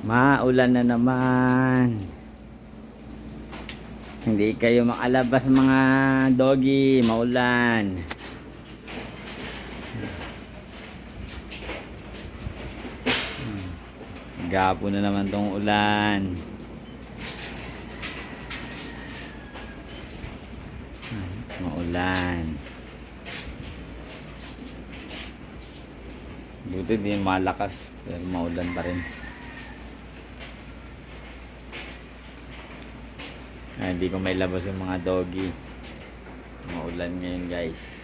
Maulan na naman. Hindi kayo makalabas mga doggy, maulan. Gapo na naman tong ulan. Maulan. Buti di malakas, pero maulan pa rin. Hindi ko may labas yung mga doggy. Maulan ngayon guys.